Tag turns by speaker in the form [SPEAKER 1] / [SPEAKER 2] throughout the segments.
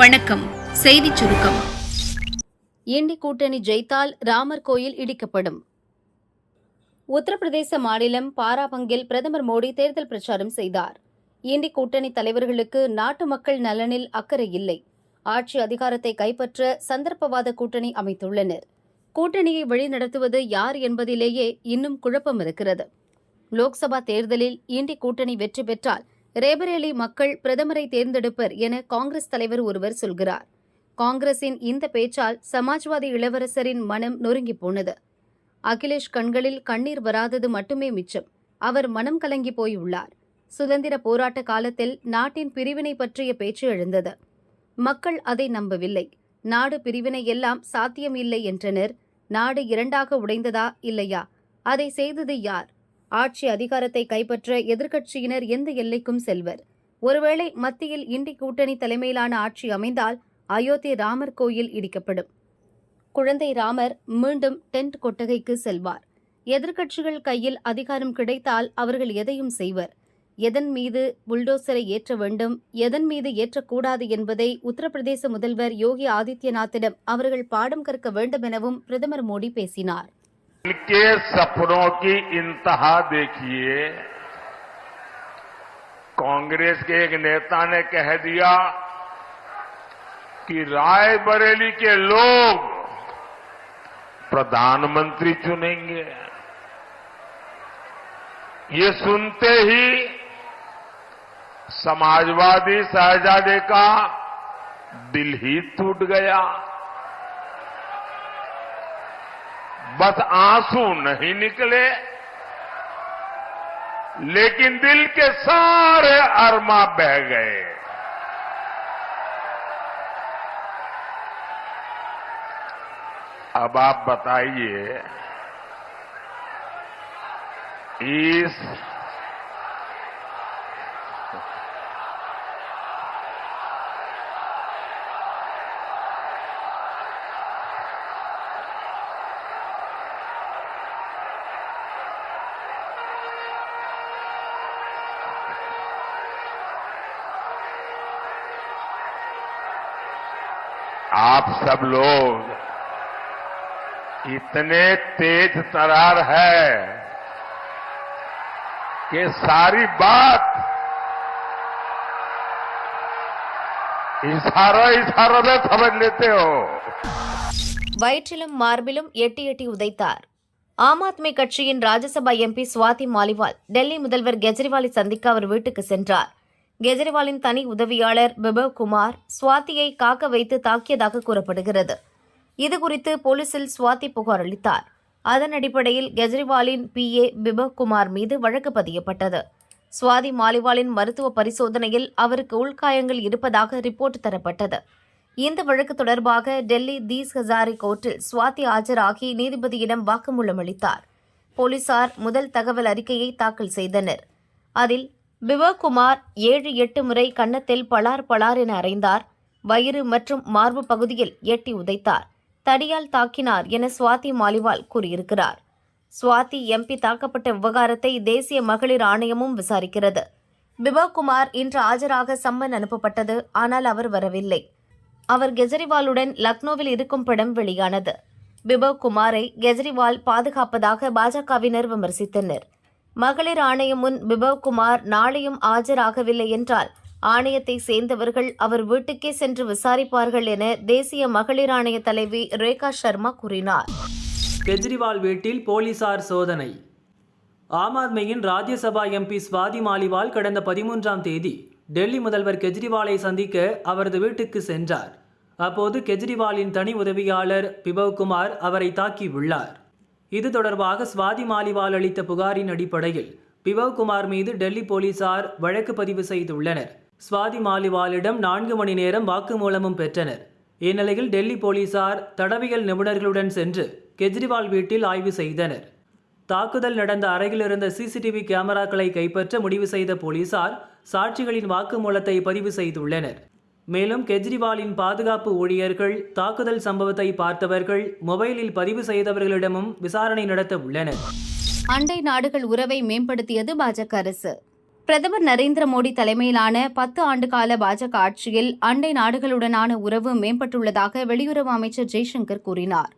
[SPEAKER 1] வணக்கம். செய்திச் சுருக்கம்.
[SPEAKER 2] இண்டி கூட்டணி ஜெயித்தால் ராமர் கோயில் இடிக்கப்படும். உத்தரப்பிரதேச மாநிலம் பாராபங்கில் பிரதமர் மோடி தேர்தல் பிரச்சாரம் செய்தார். இண்டி கூட்டணி தலைவர்களுக்கு நாட்டு மக்கள் நலனில் அக்கறை இல்லை. ஆட்சி அதிகாரத்தை கைப்பற்ற சந்தர்ப்பவாத கூட்டணி அமைத்துள்ளனர். கூட்டணியை வழிநடத்துவது யார் என்பதிலேயே இன்னும் குழப்பம் இருக்கிறது. லோக்சபா தேர்தலில் இண்டி கூட்டணி வெற்றி பெற்றால் ரேபரேலி மக்கள் பிரதமரை தேர்ந்தெடுப்பர் என காங்கிரஸ் தலைவர் ஒருவர் சொல்கிறார். காங்கிரசின் இந்த பேச்சால் சமாஜ்வாதி இளவரசரின் மனம் நொறுங்கிப் போனது. அகிலேஷ் கண்களில் கண்ணீர் வராதது மட்டுமே மிச்சம். அவர் மனம் கலங்கி போயுள்ளார். சுதந்திர போராட்ட காலத்தில் நாட்டின் பிரிவினை பற்றிய பேச்சு எழுந்தது. மக்கள் அதை நம்பவில்லை. நாடு பிரிவினை எல்லாம் சாத்தியம் இல்லை என்றனர். நாடு இரண்டாக உடைந்ததா இல்லையா? அதை செய்தது யார்? ஆட்சி அதிகாரத்தை கைப்பற்ற எதிர்க்கட்சியினர் எந்த எல்லைக்கும் செல்வர். ஒருவேளை மத்தியில் இண்டி கூட்டணி தலைமையிலான ஆட்சி அமைந்தால் அயோத்தி ராமர் கோயில் இடிக்கப்படும். குழந்தை ராமர் மீண்டும் டென்ட் கொட்டகைக்கு செல்வார். எதிர்க்கட்சிகள் கையில் அதிகாரம் கிடைத்தால் அவர்கள் எதையும் செய்வர். எதன் மீது புல்டோசரை ஏற்ற வேண்டும் எதன் மீது ஏற்றக்கூடாது என்பதை உத்தரப்பிரதேச முதல்வர் யோகி ஆதித்யநாத்திடம் அவர்கள் பாடம் கற்க வேண்டும் எனவும் பிரதமர் மோடி பேசினார்.
[SPEAKER 3] इनके सपनों की इंतहा देखिए। कांग्रेस के एक नेता ने कह दिया कि रायबरेली के लोग प्रधानमंत्री चुनेंगे। ये सुनते ही समाजवादी शहजादे का दिल ही टूट गया। बस आँसू नहीं निकले। लेकिन दिल के सारे अरमा बह गए। अब आप बताइए, इस आप सब लोग इतने तेज तरार है कि सारी बात इशारा इशारा में समझ लेते हो
[SPEAKER 2] வயிற்றிலும் மார்பிலும் எட்டி எட்டி உதைத்தார் ஆம் ஆத்மி கட்சியின் ராஜ்யசபா எம்பி சுவாதி மாலிவால் டெல்லி முதல்வர் கெஜ்ரிவாலை சந்திக்க அவர் வீட்டுக்கு சென்றார் கெஜ்ரிவாலின் தனி உதவியாளர் பிபவ் குமார் சுவாத்தியை காக்க வைத்து தாக்கியதாக கூறப்படுகிறது. இதுகுறித்து போலீசில் சுவாதி புகார் அளித்தார். அதன் அடிப்படையில் கெஜ்ரிவாலின் பிஏ பிபவ் குமார் மீது வழக்கு பதியப்பட்டது. சுவாதி மாலிவாலின் மருத்துவ பரிசோதனையில் அவருக்கு உள்காயங்கள் இருப்பதாக ரிப்போர்ட் தரப்பட்டது. இந்த வழக்கு தொடர்பாக டெல்லி தீஸ் ஹசாரி கோர்ட்டில் சுவாதி ஆஜராகி நீதிபதியிடம் வாக்குமூலம் அளித்தார். போலீசார் முதல் தகவல் அறிக்கையை தாக்கல் செய்தனர். அதில் பிவகுமார் ஏழு எட்டு முறை கன்னத்தில் பலார் பலார் என அறைந்தார் வயிறு மற்றும் மார்பு பகுதியில் எட்டி உதைத்தார். தடியால் தாக்கினார் என சுவாதி மாலிவால் கூறியிருக்கிறார். சுவாதி எம்பி தாக்கப்பட்ட விவகாரத்தை தேசிய மகளிர் ஆணையமும் விசாரிக்கிறது. பிபவ்குமார் இன்று ஆஜராக சம்மன் அனுப்பப்பட்டது ஆனால் அவர் வரவில்லை. அவர் கெஜ்ரிவாலுடன் லக்னோவில் இருக்கும் படம் வெளியானது. பிபவ் குமாரை கெஜ்ரிவால் பாதுகாப்பதாக பாஜகவினர் விமர்சித்தனர். மகளிர் ஆணையம் முன் பிபவ்குமார் நாளையும் ஆஜராகவில்லை என்றால் ஆணையத்தை சேர்ந்தவர்கள் அவர் வீட்டுக்கே சென்று விசாரிப்பார்கள் என தேசிய மகளிர் ஆணைய தலைவி ரேகா சர்மா கூறினார்.
[SPEAKER 4] கெஜ்ரிவால் வீட்டில் போலீசார் சோதனை. ஆம் ஆத்மியின் ராஜ்யசபா எம்பி ஸ்வாதி மாலிவால் கடந்த பதிமூன்றாம் தேதி டெல்லி முதல்வர் கெஜ்ரிவாலை சந்திக்க அவரது வீட்டுக்கு சென்றார். அப்போது கெஜ்ரிவாலின் தனி உதவியாளர் பிபவ்குமார் அவரை தாக்கியுள்ளார். இது தொடர்பாக ஸ்வாதி மாலிவால் அளித்த புகாரின் அடிப்படையில் பிபவ்குமார் மீது டெல்லி போலீசார் வழக்கு பதிவு செய்துள்ளனர். ஸ்வாதி மாலிவாலிடம் நான்கு மணி நேரம் வாக்குமூலமும் பெற்றனர். இந்நிலையில் டெல்லி போலீசார் தடவியல் நிபுணர்களுடன் சென்று கெஜ்ரிவால் வீட்டில் ஆய்வு செய்தனர். தாக்குதல் நடந்த அறையில் இருந்த சிசிடிவி கேமராக்களை கைப்பற்ற முடிவு செய்த போலீசார் சாட்சிகளின் வாக்குமூலத்தை பதிவு செய்துள்ளனர். மேலும் கெஜ்ரிவாலின் பாதுகாப்பு ஊழியர்கள் தாக்குதல் சம்பவத்தை பார்த்தவர்கள் மொபைலில் பதிவு செய்தவர்களிடமும் விசாரணை நடத்த உள்ளனர்.
[SPEAKER 2] அண்டை நாடுகள் உறவை மேம்படுத்தியது பாஜக அரசு. பிரதமர் நரேந்திர மோடி தலைமையிலான பத்து ஆண்டுகால பாஜக ஆட்சியில் அண்டை நாடுகளுடனான உறவு மேம்பட்டுள்ளதாக வெளியுறவு அமைச்சர் ஜெய்சங்கர் கூறினார்.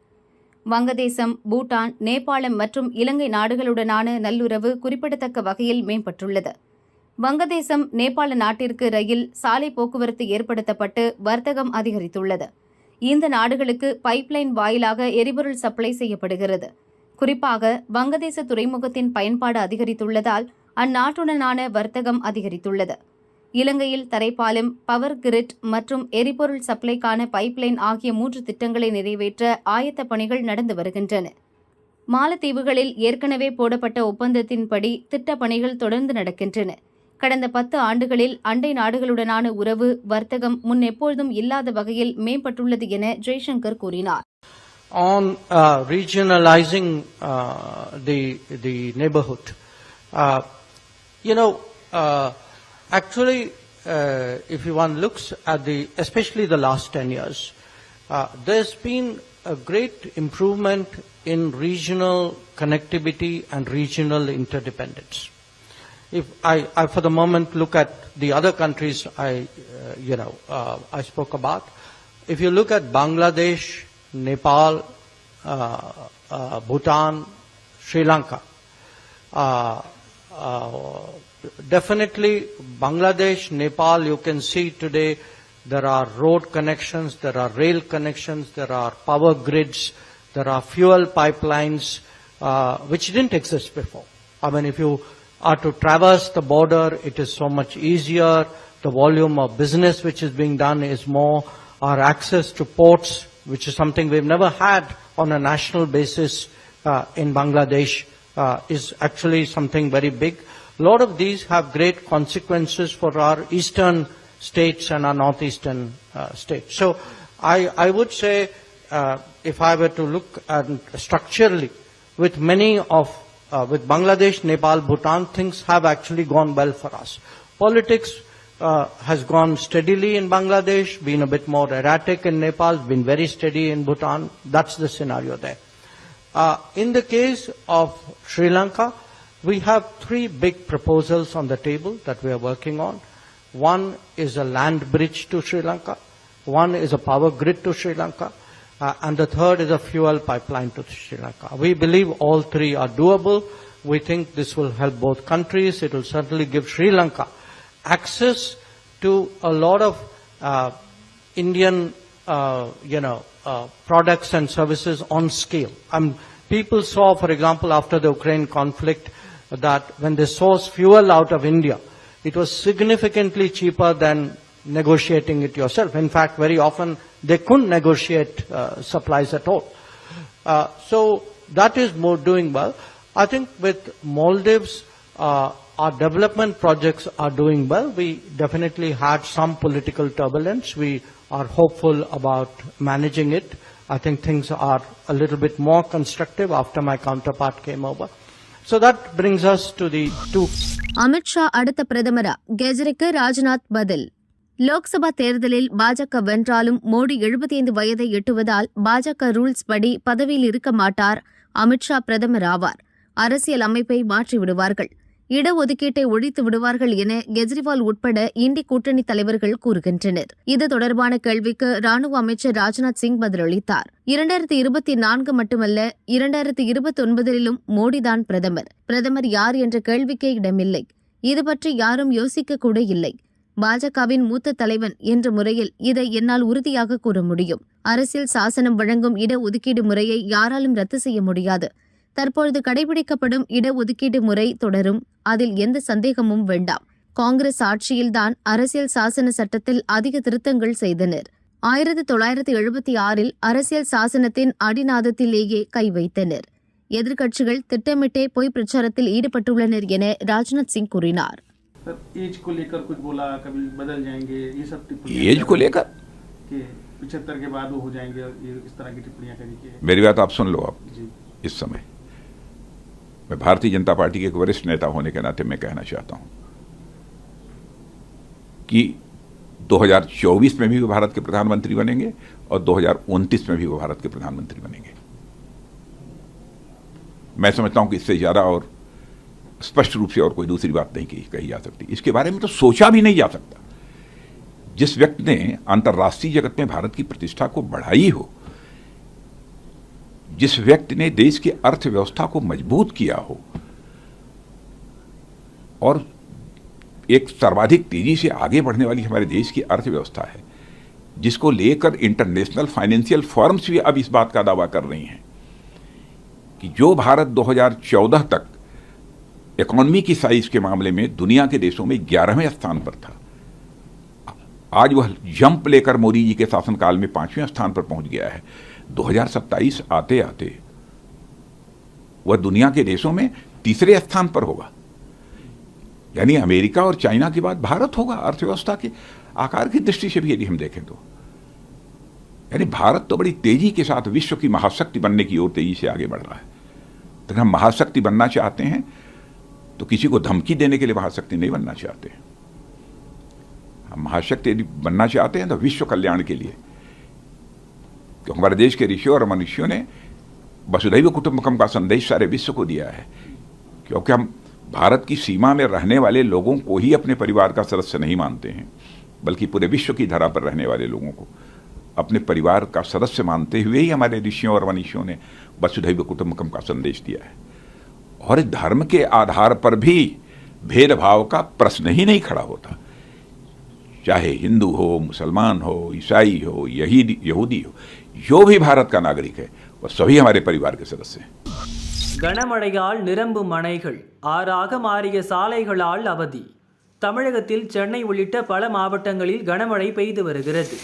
[SPEAKER 2] வங்கதேசம் பூட்டான் நேபாளம் மற்றும் இலங்கை நாடுகளுடனான நல்லுறவு குறிப்பிடத்தக்க வகையில் மேம்பட்டுள்ளது. வங்கதேசம் நேபாள நாட்டிற்கு ரயில் சாலை போக்குவரத்து ஏற்படுத்தப்பட்டு வர்த்தகம் அதிகரித்துள்ளது. இந்த நாடுகளுக்கு பைப்லைன் வாயிலாக எரிபொருள் சப்ளை செய்யப்படுகிறது. குறிப்பாக வங்கதேச துறைமுகத்தின் பயன்பாடு அதிகரித்துள்ளதால் அந்நாட்டுடனான வர்த்தகம் அதிகரித்துள்ளது. இலங்கையில் தரைப்பாலம் பவர் கிரிட் மற்றும் எரிபொருள் சப்ளைக்கான பைப்லைன் ஆகிய மூன்று திட்டங்களை நிறைவேற்ற ஆயத்த பணிகள் நடந்து வருகின்றன. மாலத்தீவுகளில் ஏற்கனவே போடப்பட்ட ஒப்பந்தத்தின்படி திட்டப்பணிகள் தொடர்ந்து நடக்கின்றன. கடந்த பத்து ஆண்டுகளில் அண்டை நாடுகளுடனான உறவு வர்த்தகம் முன் எப்பொழுதும் இல்லாத வகையில் மேம்பட்டுள்ளது என ஜெய்சங்கர் கூறினார்
[SPEAKER 5] on uh, regionalizing uh, the the neighborhood. Uh, you know, uh, actually, uh, if one looks at the, especially the last ten years, uh, there's been a great improvement in regional connectivity and regional interdependence. If I, I for the moment look at the other countries I, uh, you know, uh, I spoke about, if you look at Bangladesh, Nepal, uh, uh, Bhutan, Sri Lanka, uh, uh, definitely Bangladesh, Nepal, you can see today there are road connections, there are rail connections, there are power grids, there are fuel pipelines, which didn't exist before. I mean, if you are to traverse the border, it is so much easier. The volume of business which is being done is more. Our access to ports, which is something we've never had on a national basis uh, in Bangladesh, uh, is actually something very big. A lot of these have great consequences for our eastern states and our northeastern uh, states. So I, I would say, uh, if I were to look at structurally, with many of, uh, with Bangladesh, Nepal, Bhutan, things have actually gone well for us. Politics uh, has gone steadily in Bangladesh, been a bit more erratic in Nepal, been very steady in Bhutan. That's the scenario there. Uh, in the case of Sri Lanka, we have three big proposals on the table that we are working on. One is a land bridge to Sri Lanka. One is a power grid to Sri Lanka. Uh, and the third is a fuel pipeline to Sri Lanka. We believe all three are doable. We think this will help both countries. It will certainly give Sri Lanka access to a lot of uh, Indian, uh, you know, uh, products and services on scale. Um, people saw, for example, after the Ukraine conflict, that when they source fuel out of India, it was significantly cheaper than negotiating it yourself. In fact, very often they couldn't negotiate uh, supplies at all. Uh, so that is more doing well. I think with Maldives, uh, our development projects are doing well. We definitely had some political turbulence. We are hopeful about managing it. I think things are a little bit more constructive after my counterpart came over. So that brings us to the two
[SPEAKER 2] Amit Shah அடுத்த பிரதமரா கெஜ்ரிக்கு ராஜ்நாத் பதில் லோக்சபா தேர்தலில் பாஜக வென்றாலும் மோடி 75 வயதை எட்டுவதால் பாஜக rules படி பதவியில் இருக்க மாட்டார். அமித்ஷா பிரதமர் ஆவார். அரசியல் அமைப்பை மாற்றிவிடுவார்கள் இடஒதுக்கீட்டை ஒழித்து விடுவார்கள் என கெஜ்ரிவால் உட்பட இந்தி கூட்டணி தலைவர்கள் கூறுகின்றனர். இது தொடர்பான கேள்விக்கு ராணுவ அமைச்சர் ராஜ்நாத் சிங் பதிலளித்தார். இரண்டாயிரத்தி இருபத்தி நான்கு மட்டுமல்ல இரண்டாயிரத்தி இருபத்தி ஒன்பதிலும் மோடிதான் பிரதமர். பிரதமர் யார் என்ற கேள்விக்கே இடமில்லை. இது பற்றி யாரும் யோசிக்க கூட இல்லை. பாஜகவின் மூத்த தலைவன் என்ற முறையில் இதை என்னால் உறுதியாக கூற முடியும். அரசியல் சாசனம் வழங்கும் இடஒதுக்கீடு முறையை யாராலும் ரத்து செய்ய முடியாது. தற்பொழுது கடைபிடிக்கப்படும் இடஒதுக்கீடு முறை தொடரும். அதில் எந்த சந்தேகமும் வேண்டாம். காங்கிரஸ் ஆட்சியில்தான் அரசியல் சாசன சட்டத்தில் அதிக திருத்தங்கள் செய்தனர். ஆயிரத்தி தொள்ளாயிரத்தி எழுபத்தி ஆறில் அரசியல் சாசனத்தின் அடிநாதத்திலேயே கை வைத்தனர். எதிர்க்கட்சிகள் திட்டமிட்டே பொய் பிரச்சாரத்தில் ஈடுபட்டுள்ளனர் என ராஜ்நாத் சிங் கூறினார்.
[SPEAKER 6] सर एज को लेकर कुछ बोला कभी बदल जाएँगे ये सब टिप्पणियाँ
[SPEAKER 7] एज को लेकर?
[SPEAKER 6] पिछहत्तर के बाद वो हो जाएँगे इस तरह की टिप्पणियाँ करी कि
[SPEAKER 7] मेरी बात आप सुन लो आप
[SPEAKER 6] जी।
[SPEAKER 7] इस समय। मैं भारतीय जनता पार्टी के एक वरिष्ठ नेता होने के नाते मैं कहना चाहता हूँ कि 2024 में भी वो भारत के प्रधानमंत्री बनेंगे और 2029 में भी वो भारत के प्रधानमंत्री बनेंगे। मैं समझता हूँ कि इससे ज़्यादा और स्पष्ट रूप से और कोई दूसरी बात नहीं कही कही जा सकती। इसके बारे में तो सोचा भी नहीं जा सकता। जिस व्यक्ति ने अंतर्राष्ट्रीय जगत में भारत की प्रतिष्ठा को बढ़ाई हो, जिस व्यक्ति ने देश की अर्थव्यवस्था को मज़बूत किया हो, और एक सर्वाधिक तेज़ी से आगे बढ़ने वाली हमारे देश की अर्थव्यवस्था है, जिसको लेकर इंटरनेशनल फाइनेंशियल फर्म्स भी अब इस बात का दावा कर रही हैं कि जो भारत 2014 तक इकोनॉमी की साइज़ के मामले में दुनिया के देशों में ग्यारहवें स्थान पर था। आज वह जंप लेकर मोदी जी के शासनकाल में पाँचवें स्थान पर पहुँच गया है। 2027 आते आते वह दुनिया के देशों में तीसरे स्थान पर होगा। यानी अमेरिका और चाइना के बाद भारत होगा अर्थव्यवस्था के आकार की दृष्टि से भी यदि हम देखें तो। यानी भारत तो बड़ी तेज़ी के साथ विश्व की महाशक्ति बनने की ओर तेज़ी से आगे बढ़ रहा है। तो हम महाशक्ति बनना चाहते हैं तो किसी को धमकी देने के लिए महाशक्ति नहीं बनना चाहते। हम महाशक्ति यदि बनना चाहते हैं तो विश्व कल्याण के लिए। क्योंकि हमारे देश के ऋषियों और मनुष्यों ने वसुधैव कुटुंबकम का संदेश सारे विश्व को दिया है। क्योंकि हम भारत की सीमा में रहने वाले लोगों को ही अपने परिवार का सदस्य नहीं मानते हैं, बल्कि पूरे विश्व की धरा पर रहने वाले लोगों को। अपने परिवार का सदस्य मानते हुए ही हमारे ऋषियों और मनीषियों ने वसुधैव कुटुंबकम का संदेश दिया है। और धर्म के आधार पर भी भेदभाव का प्रश्न ही नहीं खड़ा होता चाहे हिंदू हो मुसलमान हो ईसाई हो यही यहूदी हो जो भी भारत का नागरिक है वह सभी हमारे परिवार के सदस्य हैं
[SPEAKER 4] கனமழையால் நிரம்பும் அணைகள் ஆறாக மாறிய சாலைகளால் அவதி தமிழகத்தில் சென்னை உள்ளிட்ட பல மாவட்டங்களில் கனமழை பெய்து வருகிறது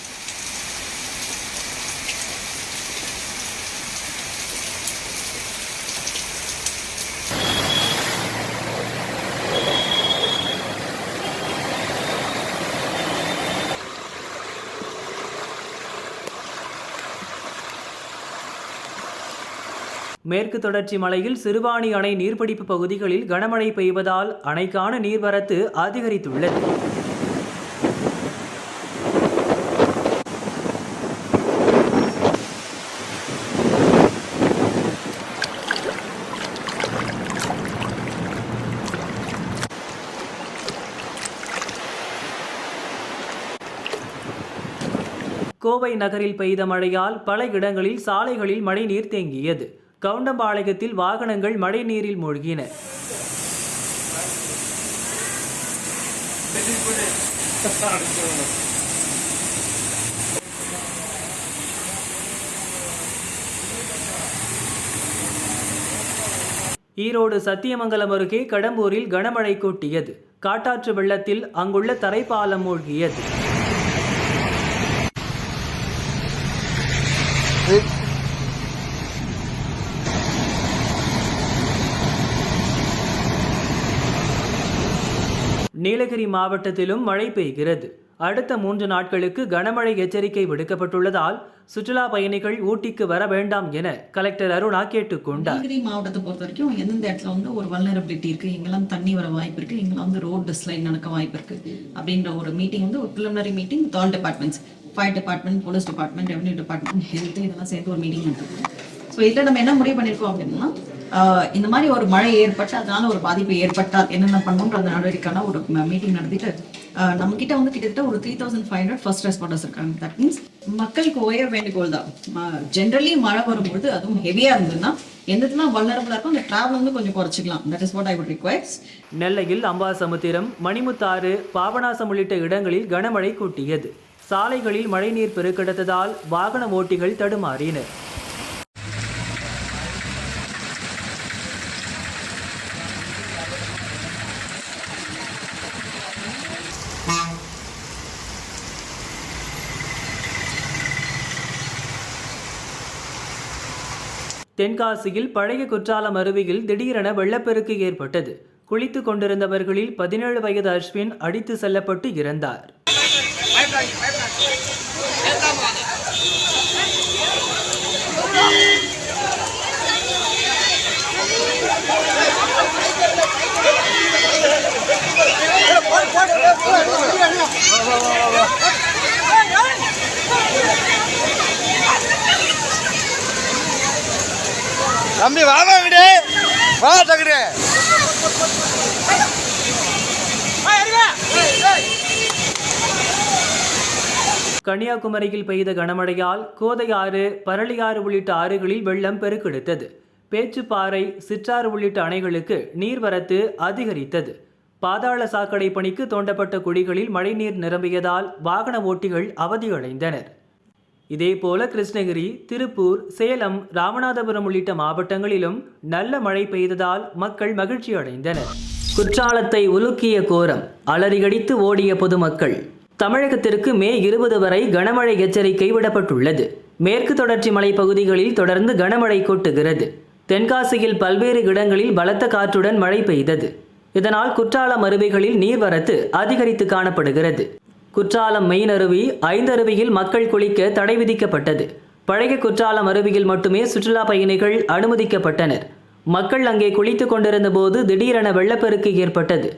[SPEAKER 4] மேற்கு தொடர்ச்சி மலையில் சிறுவாணி அணை நீர்பிடிப்பு பகுதிகளில் கனமழை பெய்வதால் அணைக்கான நீர்வரத்து அதிகரித்துள்ளது. கோவை நகரில் பெய்த மழையால் பல இடங்களில் சாலைகளில் மழைநீர் தேங்கியது. கவுண்டம்பாளையத்தில் வாகனங்கள் மழைநீரில் மூழ்கின. ஈரோடு சத்தியமங்கலம் அருகே கடம்பூரில் கனமழை கொட்டியது. காட்டாற்று வெள்ளத்தில் அங்குள்ள தரைப்பாலம் மூழ்கியது. நீலகிரி மாவட்டத்திலும் மழை பெய்கிறது. அடுத்த மூன்று நாட்களுக்கு கனமழை எச்சரிக்கை விடுக்கப்பட்டுள்ளதால் சுற்றுலா பயணிகள் ஊட்டிக்கு வர வேண்டாம் என கலெக்டர் அருணா கேட்டுக்கொண்டார்.
[SPEAKER 8] நீலகிரி மாவட்டத்தை பொறுத்த வரைக்கும் எந்தெந்த இடத்துல வந்து ஒரு வல்னரபிலிட்டி இருக்கு எங்கெல்லாம் தண்ணி வர வாய்ப்பு இருக்கு எங்கெல்லாம் வந்து ரோட் டிஸ்லைன் நடக்க வாய்ப்பு இருக்கு அப்படின்ற ஒரு மீட்டிங் வந்து ஒரு preliminary meeting third departments fire department police department revenue department health இதெல்லாம் சேர்ந்து ஒரு மீட்டிங் நடத்துறோம் ஸோ இதில் நம்ம என்ன முடிவு பண்ணியிருக்கோம் அப்படின்னா இந்த மாதிரி ஒரு மழை ஏற்பட்டு அதனால ஒரு பாதிப்பு ஏற்பட்டால் என்னென்ன பண்ணுன்ற அந்த நடவடிக்கைக்கான ஒரு மீட்டிங் நடத்திட்டு நம்ம கிட்ட வந்து கிட்டத்தட்ட ஒரு three thousand five hundred first responders இருக்காங்க. தட் மீன்ஸ் மக்களுக்கு உயர் வேண்டுகோள் தான். ஜென்ரலி மழை வரும்பொழுது அதுவும் ஹெவியா இருந்ததுன்னா எந்ததுலாம் வல்லரபுளாக இருக்கும் அந்த டிராவல் வந்து கொஞ்சம் குறைச்சிக்கலாம். That is what I would requires
[SPEAKER 4] நெல்லையில் அம்பாசமுத்திரம் மணிமுத்தாறு பாபநாசம் உள்ளிட்ட இடங்களில் கனமழை கொட்டியது. சாலைகளில் மழைநீர் பெருக்கெடுத்ததால் வாகன ஓட்டிகள் தடுமாறினர் தென்காசியில் பழைய குற்றாலம் அருவியில் திடீரென வெள்ளப்பெருக்கு ஏற்பட்டது குளித்துக் கொண்டிருந்தவர்களில் பதினேழு வயது அஸ்வின் அடித்து செல்லப்பட்டு இறந்தார்
[SPEAKER 9] தம்பி வாங்க விடு. வா தகுடு.
[SPEAKER 4] கன்னியாகுமரியில் பெய்த கனமழையால் கோதையாறு பரளியாறு உள்ளிட்ட ஆறுகளில் வெள்ளம் பெருக்கெடுத்தது. பேச்சுப்பாறை சிற்றாறு உள்ளிட்ட அணைகளுக்கு நீர்வரத்து அதிகரித்தது. பாதாள சாக்கடை பணிக்கு தோண்டப்பட்ட குழிகளில் மழைநீர் நிரம்பியதால் வாகன ஓட்டிகள் அவதியடைந்தனர். இதேபோல கிருஷ்ணகிரி திருப்பூர் சேலம் ராமநாதபுரம் உள்ளிட்ட மாவட்டங்களிலும் நல்ல மழை பெய்ததால் மக்கள் மகிழ்ச்சி அடைந்தனர். குற்றாலத்தை உலுக்கிய கோரம் அலறிகடித்து ஓடிய பொதுமக்கள். தமிழகத்திற்கு மே இருபது வரை கனமழை எச்சரிக்கை விடப்பட்டுள்ளது. மேற்கு தொடர்ச்சி மலை பகுதிகளில் தொடர்ந்து கனமழை கொட்டுகிறது. தென்காசியில் பல்வேறு இடங்களில் பலத்த காற்றுடன் மழை பெய்தது. இதனால் குற்றாலம் அருவிகளில் நீர்வரத்து அதிகரித்து காணப்படுகிறது. குற்றாலம் மெயின் அருவி ஐந்தருவியில் மக்கள் குளிக்க தடை விதிக்கப்பட்டது. பழைய குற்றாலம் அருவியில் மட்டுமே சுற்றுலா பயணிகள் அனுமதிக்கப்பட்டனர். மக்கள் அங்கே குளித்துக் கொண்டிருந்த போது திடீரென வெள்ளப்பெருக்கு ஏற்பட்டது.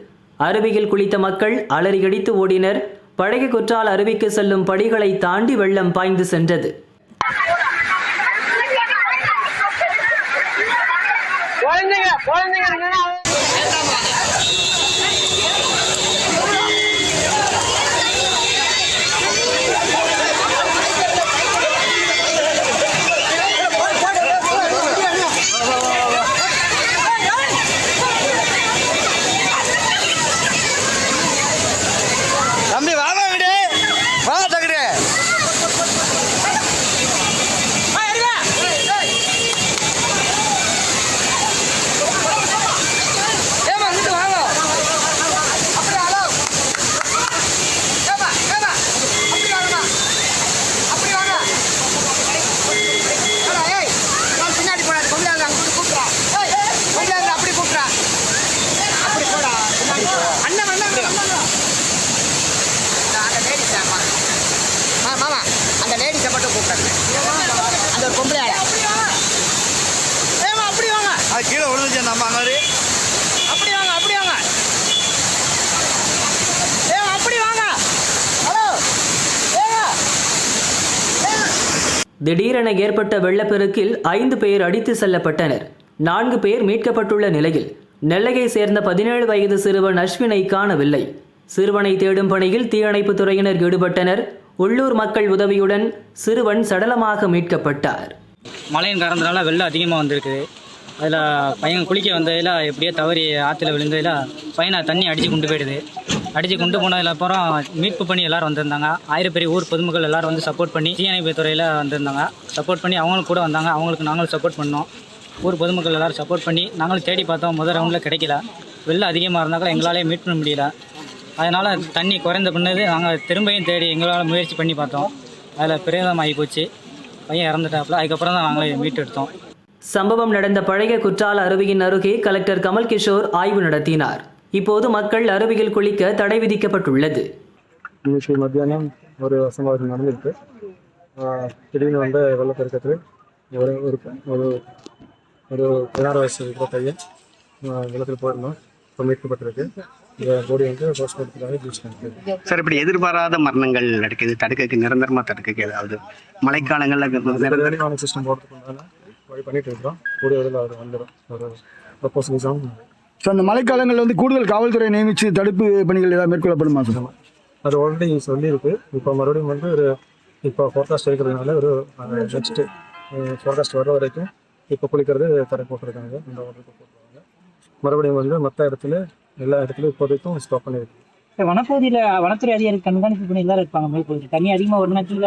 [SPEAKER 4] அருவியில் குளித்த மக்கள் அலறியடித்து ஓடினர். பழைய குற்றால அருவிக்கு செல்லும் படிகளை தாண்டி வெள்ளம் பாய்ந்து சென்றது.
[SPEAKER 9] தம்பி
[SPEAKER 4] திடீரென ஏற்பட்ட வெள்ளப்பெருக்கில் ஐந்து பேர் அடித்து செல்லப்பட்டனர். நான்கு பேர் மீட்கப்பட்டுள்ள நிலையில் நெல்லையை சேர்ந்த பதினேழு வயது சிறுவன் அஸ்வினை காணவில்லை. சிறுவனை தேடும் பணியில் தீயணைப்புத் துறையினர் ஈடுபட்டனர். உள்ளூர் மக்கள் உதவியுடன் சிறுவன் சடலமாக மீட்கப்பட்டார்.
[SPEAKER 10] மழையின் காரணத்தினால வெள்ளம் அதிகமாக வந்திருக்குது. அதில் பையன் குளிக்க வந்ததில் எப்படியோ தவறி ஆற்றுல விழுந்ததில் பையனை தண்ணி அடித்து கொண்டு போயிடுது. அடித்து கொண்டு போனதுல அப்புறம் மீட்பு பண்ணி எல்லாரும் வந்திருந்தாங்க. ஆயிரம் பேர் ஊர் பொதுமக்கள் எல்லாரும் வந்து சப்போர்ட் பண்ணி தீயணைப்பு துறையில் வந்திருந்தாங்க. சப்போர்ட் பண்ணி அவங்களும் கூட வந்தாங்க. அவங்களுக்கு நாங்களும் சப்போர்ட் பண்ணோம். ஊர் பொதுமக்கள் எல்லாரும் சப்போர்ட் பண்ணி நாங்களும் தேடி பார்த்தோம். முதல் ரவுண்டில் கிடைக்கல. வெளில அதிகமாக இருந்தாலும் எங்களாலே மீட் பண்ண முடியல. அதனால் தண்ணி குறைந்த பின்னது நாங்கள் திரும்பியும் தேடி எங்களால் முயற்சி பண்ணி பார்த்தோம். அதில் பிரேதமாகி போச்சு. பையன் இறந்துட்டாப்புல. அதுக்கப்புறம் தான் நாங்களே மீட் எடுத்தோம்.
[SPEAKER 4] சம்பவம் நடந்த பழைய குற்றால அருவியின் அருகே கலெக்டர் கமல் கிஷோர் ஆய்வு நடத்தினார். இப்போது மக்கள் அருவியில் குளிக்க தடை விதிக்கப்பட்டுள்ளது.
[SPEAKER 11] இன்னைக்கு மத்தியானம் ஒரு அசம்பாவிதம் நடந்திருக்கு. திடீர்னு வந்து வெள்ளப்பெருக்கத்தில் ஒரு ஒரு ஒரு ஒரு பதினாறு வயசு இருக்கிற பையன் வெள்ளத்தில் போயிருந்தோம் இப்போ மீட்கப்பட்டிருக்கு. இந்த போடி வந்து போஸ்ட்மார்ட்டத்துக்காக
[SPEAKER 12] சார் இப்படி எதிர்பாராத மரணங்கள் நடக்குது. தடுக்கிறதுக்கு நிரந்தரமாக தடுக்கிறதுக்கு ஏதாவது மழைக்காலங்களில் நிரந்தர
[SPEAKER 11] நிரந்தரமான சிஸ்டம் போடுறதுக்கு வழி பண்ணிட்டு இருக்கிறோம். கூடிய விரைவில் அது வந்துடும் ஒரு ப்ரப்போசல்ஸும்
[SPEAKER 9] ஸோ அந்த மழைக்காலங்களில் வந்து கூடுதல் காவல்துறை நியமித்து தடுப்பு பணிகள் ஏதாவது மேற்கொள்ளப்படுமா சார்
[SPEAKER 11] அது ஆல்ரெடி சொல்லியிருக்கு. இப்போ மறுபடியும் வந்து ஒரு இப்போ ஃபோர்காஸ்ட் இருக்கிறதுனால ஒரு நெக்ஸ்ட்டு ஃபோர்காஸ்ட் வர வரைக்கும் இப்போ குளிக்கிறது தடை போட்டிருக்காங்க. இந்த ஆர்டருக்கு போட்டுருக்காங்க. மறுபடியும் வந்து மற்ற இடத்துல எல்லா இடத்துலையும் இப்போதைக்கும் ஸ்டாப் பண்ணியிருக்கு.
[SPEAKER 10] வனப்பகுதியில் வனத்துறை அதிகாரி கண்காணிப்பு பண்ணி எல்லாரும் இருப்பாங்க தண்ணி அதிகமாக ஒரு நேரத்தில்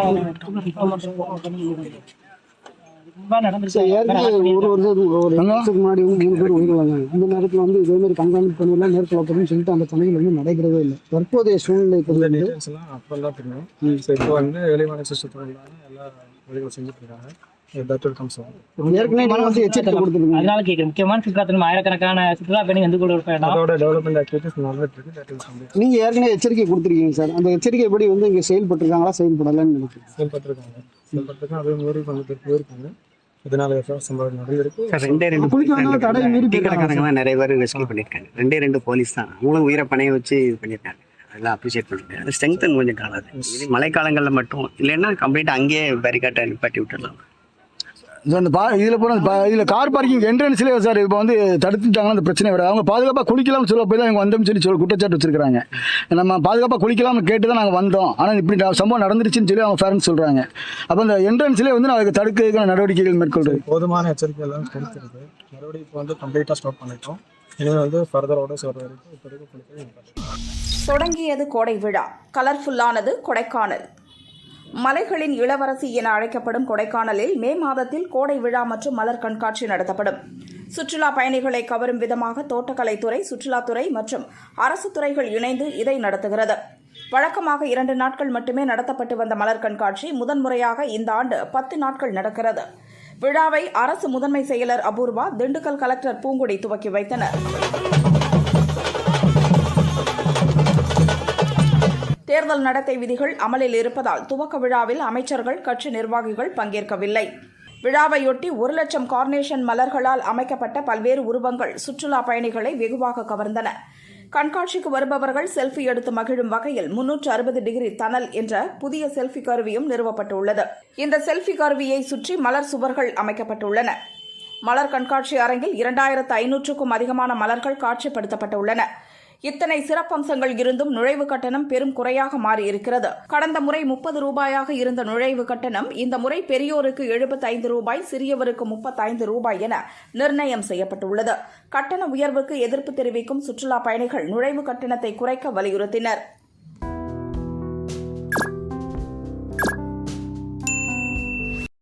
[SPEAKER 9] ஒரு வருஷத்துக்கு ஒரு வருஷத்துக்கு முன்னாடி வந்து மூணு பேர் உயிரிழந்தாங்க இந்த நேரத்தில் வந்து இதே மாதிரி கண்காணிப்பு பணியெல்லாம் மேற்கொள்ளப்படும் சொல்லிட்டு அந்த பணிகள் வந்து நடைபெறவே இல்லை. தற்போதைய சூழ்நிலை
[SPEAKER 11] எல்லாம் அப்பெல்லாம் தெரியும் இப்போ வந்து வெளிமான சிஸ்டத்தில் எல்லா வழிகளும் செஞ்சுட்டு இருக்காங்க
[SPEAKER 10] அதனால கேட்குறேன் முக்கியமான சுற்றுலா ஆயிரக்கணக்கான சுற்றுலா பயணி வந்து கூட இருப்பேன்
[SPEAKER 11] அதோட டெவலப்மெண்ட் ஆக்டிவிட்டிஸ் நடந்துட்டு இருக்கு தட் வில் கம்ப்ளீட்
[SPEAKER 9] நீங்க ஏற்கனவே எச்சரிக்கை கொடுத்துருக்கீங்க சார். அந்த எச்சரிக்கை வந்து இங்க செயல்பட்டிருக்காங்களா செயல்படலன்னு நினைக்கிறேன்.
[SPEAKER 11] செயல்பட்டிருக்காங்க. அதே மீறி கொஞ்சம் பேர் சம்பவம் நடந்திருக்கு
[SPEAKER 12] ரெண்டே ரெண்டு டீ கடைக்காரங்க தான் நிறைய பேர் ரெஸ்கியூ பண்ணியிருக்காங்க. ரெண்டே ரெண்டு போலீஸ் தான். அவங்களும் உயிரை பணைய வச்சு இது பண்ணியிருக்காங்க. அதெல்லாம் அப்ரிஷியேட் பண்ணுறேன் அது கொஞ்சம் காணாது. இது மழைக்காலங்களில் மட்டும் இல்லைன்னா கம்ப்ளீட்டாக அங்கேயே பேரிகாட்டை நிப்பாட்டி விட்டுடலாம்.
[SPEAKER 9] இது அந்த பா இதில் போன இதில் கார் பார்க்கிங் என்ட்ரன்ஸ்லேயே சார் இப்போ வந்து தடுத்துட்டாங்கன்னா அந்த பிரச்சனை விட அவங்க பாதுகாப்பாக குளிக்கலாம்னு சொல்ல போய் தான் இவங்க வந்தோம்னு சொல்லி சொல்லி குற்றச்சாட்டு வச்சிருக்காங்க நம்ம பாதுகாப்பாக குளிக்கலாம்னு கேட்டு தான் நாங்கள் வந்தோம். ஆனால் இப்படி சம்பவம் நடந்துருச்சுன்னு சொல்லி அவங்க பேரண்ட்ஸ் சொல்கிறாங்க அப்போ அந்த என்ட்ரன்ஸ்லேயே வந்து நாங்கள் தடுக்கிறதுக்கான நடவடிக்கைகள் மேற்கொள்றது.
[SPEAKER 11] போதுமான எச்சரிக்கை எல்லாம் கொடுத்துருக்கு மறுபடியும் இப்போ வந்து கம்ப்ளீட்டாக ஸ்டாப் பண்ணிட்டோம். இனிமேல் வந்து ஃபர்தர் ஆர்டர்ஸ் வர வரைக்கும்
[SPEAKER 13] தொடங்கியது கோடை விழா. கலர்ஃபுல்லானது கொடைக்கானல். மலைகளின் இளவரசி என அழைக்கப்படும் கொடைக்கானலில் மே மாதத்தில் கோடை விழா மற்றும் மலர் கண்காட்சி நடத்தப்படும். சுற்றுலா பயணிகளை கவரும் விதமாக தோட்டக்கலைத்துறை சுற்றுலாத்துறை மற்றும் அரசு துறைகள் இணைந்து இதை நடத்துகிறது. வழக்கமாக இரண்டு நாட்கள் மட்டுமே நடத்தப்பட்டு வந்த மலர் கண்காட்சி முதன்முறையாக இந்த ஆண்டு பத்து நாட்கள் நடக்கிறது. விழாவை அரசு முதன்மை செயலர் அபூர்வா திண்டுக்கல் கலெக்டர் பூங்குடி துவக்கி வைத்தனர். தேர்தல் நடத்தை விதிகள் அமலில் இருப்பதால் துவக்க விழாவில் அமைச்சர்கள் கட்சி நிர்வாகிகள் பங்கேற்கவில்லை. விழாவையொட்டி ஒரு லட்சம் கார்னேஷன் மலர்களால் அமைக்கப்பட்ட பல்வேறு உருவங்கள் சுற்றுலா பயணிகளை வெகுவாக கவர்ந்தன. கண்காட்சிக்கு வருபவர்கள் செல்ஃபி எடுத்து மகிழும் வகையில் முன்னூற்று அறுபது டிகிரி தனல் என்ற புதிய செல்ஃபி கருவியும் நிறுவப்பட்டுள்ளது. இந்த செல்ஃபி கருவியை சுற்றி மலர் சுவர்கள் அமைக்கப்பட்டுள்ளன. மலர் கண்காட்சி அரங்கில் இரண்டாயிரத்து ஐநூற்றுக்கும் அதிகமான மலர்கள் காட்சிப்படுத்தப்பட்டுள்ளன. இத்தனை சிறப்பம்சங்கள் இருந்தும் நுழைவு கட்டணம் பெரும் குறையாக மாறியிருக்கிறது. கடந்த முறை முப்பது ரூபாயாக இருந்த நுழைவு கட்டணம் இந்த முறை பெரியோருக்கு எழுபத்தைந்து ரூபாய் சிறியவருக்கு முப்பத்தைந்து ரூபாய் என நிர்ணயம் செய்யப்பட்டுள்ளது. கட்டண உயர்வுக்கு எதிர்ப்பு தெரிவிக்கும் சுற்றுலா பயணிகள் நுழைவு கட்டணத்தை குறைக்க வலியுறுத்தினர்.